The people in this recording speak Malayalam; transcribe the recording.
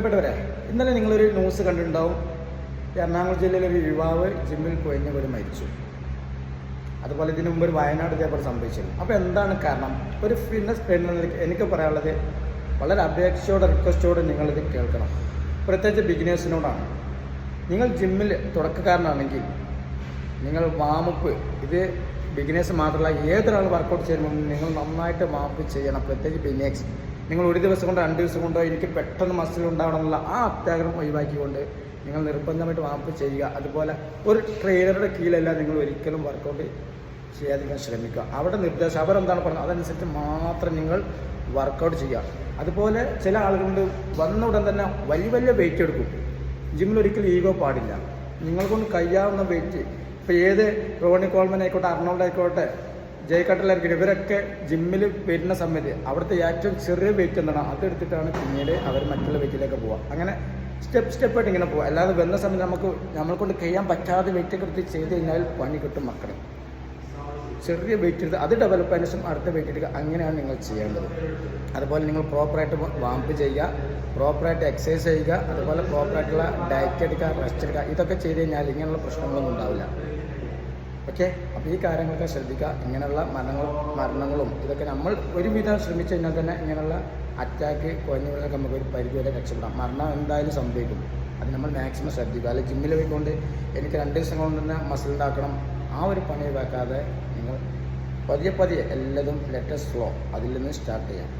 പ്രിയപ്പെട്ടവരെ ഇന്നലെ നിങ്ങളൊരു ന്യൂസ് കണ്ടിട്ടുണ്ടാവും. എറണാകുളം ജില്ലയിലെ ഒരു യുവാവ് ജിമ്മിൽ കുഴഞ്ഞ മരിച്ചു. അതുപോലെ ഇതിനു മുമ്പ് ഒരു വയനാട് ഇതേപോലെ സംഭവിച്ചിരുന്നു. അപ്പോൾ എന്താണ് കാരണം? ഒരു ഫിറ്റ്നസ് ട്രെയിനർ എനിക്ക് പറയാനുള്ളത് വളരെ അപേക്ഷയോടെ റിക്വസ്റ്റോടെ നിങ്ങളിത് കേൾക്കണം. പ്രത്യേകിച്ച് ബിഗിനേഴ്സിനോടാണ് നിങ്ങൾ ജിമ്മിൽ തുടക്കക്കാരനാണെങ്കിൽ നിങ്ങൾ വാമപ്പ് ഇത് ബിഗിനേഴ്സ് മാത്രമല്ല ഏതൊരാൾ വർക്കൗട്ട് ചെയ്യുമ്പോൾ നിങ്ങൾ നന്നായിട്ട് വാമപ്പ് ചെയ്യണം. പ്രത്യേകിച്ച് ബിഗിനേഴ്സ് നിങ്ങൾ ഒരു ദിവസം കൊണ്ടോ രണ്ട് ദിവസം കൊണ്ടോ എനിക്ക് പെട്ടെന്ന് മസിൽ ഉണ്ടാവണം എന്നുള്ള ആ അത്യാഗ്രഹം ഒഴിവാക്കിക്കൊണ്ട് നിങ്ങൾ നിർബന്ധമായിട്ട് വാമപ്പ് ചെയ്യുക. അതുപോലെ ഒരു ട്രെയിനറുടെ കീഴിലല്ല നിങ്ങൾ ഒരിക്കലും വർക്കൗട്ട് ചെയ്യാതിരിക്കാൻ ശ്രമിക്കുക. അവിടെ നിർദ്ദേശം അവരെന്താണ് പറഞ്ഞത്? അതനുസരിച്ച് മാത്രം നിങ്ങൾ വർക്കൗട്ട് ചെയ്യുക. അതുപോലെ ചില ആളുകളുണ്ട് വന്ന ഉടൻ തന്നെ വലിയ വലിയ വെയിറ്റ് എടുക്കും. ജിമ്മിൽ ഒരിക്കലും ഈഗോ പാടില്ല. നിങ്ങൾ കൊണ്ട് കഴിയാവുന്ന വെയിറ്റ് ഇപ്പോൾ ഏത് റോണി കോൾമൻ ആയിക്കോട്ടെ അർണോൾഡ് ആയിക്കോട്ടെ ജയ് കട്ടലായിരിക്കും ഇവരൊക്കെ ജിമ്മിൽ വരുന്ന സമയത്ത് അവിടുത്തെ ഏറ്റവും ചെറിയ വെയിറ്റ് എന്താണ്? അതെടുത്തിട്ടാണ് പിന്നീട് അവർ മറ്റുള്ള വെയിറ്റിലേക്ക് പോവുക. അങ്ങനെ സ്റ്റെപ്പ് സ്റ്റെപ്പായിട്ട് ഇങ്ങനെ പോവുക. അല്ലാതെ വന്ന സമയത്ത് നമുക്ക് നമ്മളെ കൊണ്ട് കഴിയാൻ പറ്റാതെ വെയിറ്റ് ഒക്കെ എടുത്ത് ചെയ്ത് കഴിഞ്ഞാൽ പണി കിട്ടും മക്കളെ. ചെറിയ വെയിറ്റ് എടുത്ത് അത് ഡെവലപ്പ് ആയതിനു ശേഷം അടുത്ത വെയിറ്റ് എടുക്കുക. അങ്ങനെയാണ് നിങ്ങൾ ചെയ്യേണ്ടത്. അതുപോലെ നിങ്ങൾ പ്രോപ്പറായിട്ട് വാമ്പ് ചെയ്യുക. പ്രോപ്പറായിട്ട് എക്സസൈസ് ചെയ്യുക. അതുപോലെ പ്രോപ്പറായിട്ടുള്ള ഡയറ്റ് എടുക്കുക റെസ്റ്റ് എടുക്കുക. ഇതൊക്കെ ചെയ്ത് കഴിഞ്ഞാൽ ഇങ്ങനെയുള്ള പ്രശ്നങ്ങളൊന്നും ഉണ്ടാവില്ല. ഓക്കെ? അപ്പോൾ ഈ കാര്യങ്ങളൊക്കെ ശ്രദ്ധിക്കുക. ഇങ്ങനെയുള്ള മരണങ്ങളും മരണങ്ങളും ഇതൊക്കെ നമ്മൾ ഒരുവിധം ശ്രമിച്ചു കഴിഞ്ഞാൽ തന്നെ ഇങ്ങനെയുള്ള അറ്റാക്ക് കുഴഞ്ഞുകളൊക്കെ നമുക്ക് ഒരു പരിധി വരെ രക്ഷപ്പെടാം. മരണം എന്തായാലും സംഭവിക്കും. അത് നമ്മൾ മാക്സിമം ശ്രദ്ധിക്കുക. അല്ലെങ്കിൽ ജിമ്മിൽ പോയിക്കൊണ്ട് എനിക്ക് രണ്ട് ദിവസം കൊണ്ട് തന്നെ മസിൽ ഉണ്ടാക്കണം. ആ ഒരു പണി വെക്കാതെ നിങ്ങൾ പതിയെ പതിയെ എല്ലാതും ലെറ്റസ്റ്റ് ഫ്ലോ അതിൽ നിന്ന് സ്റ്റാർട്ട് ചെയ്യാം.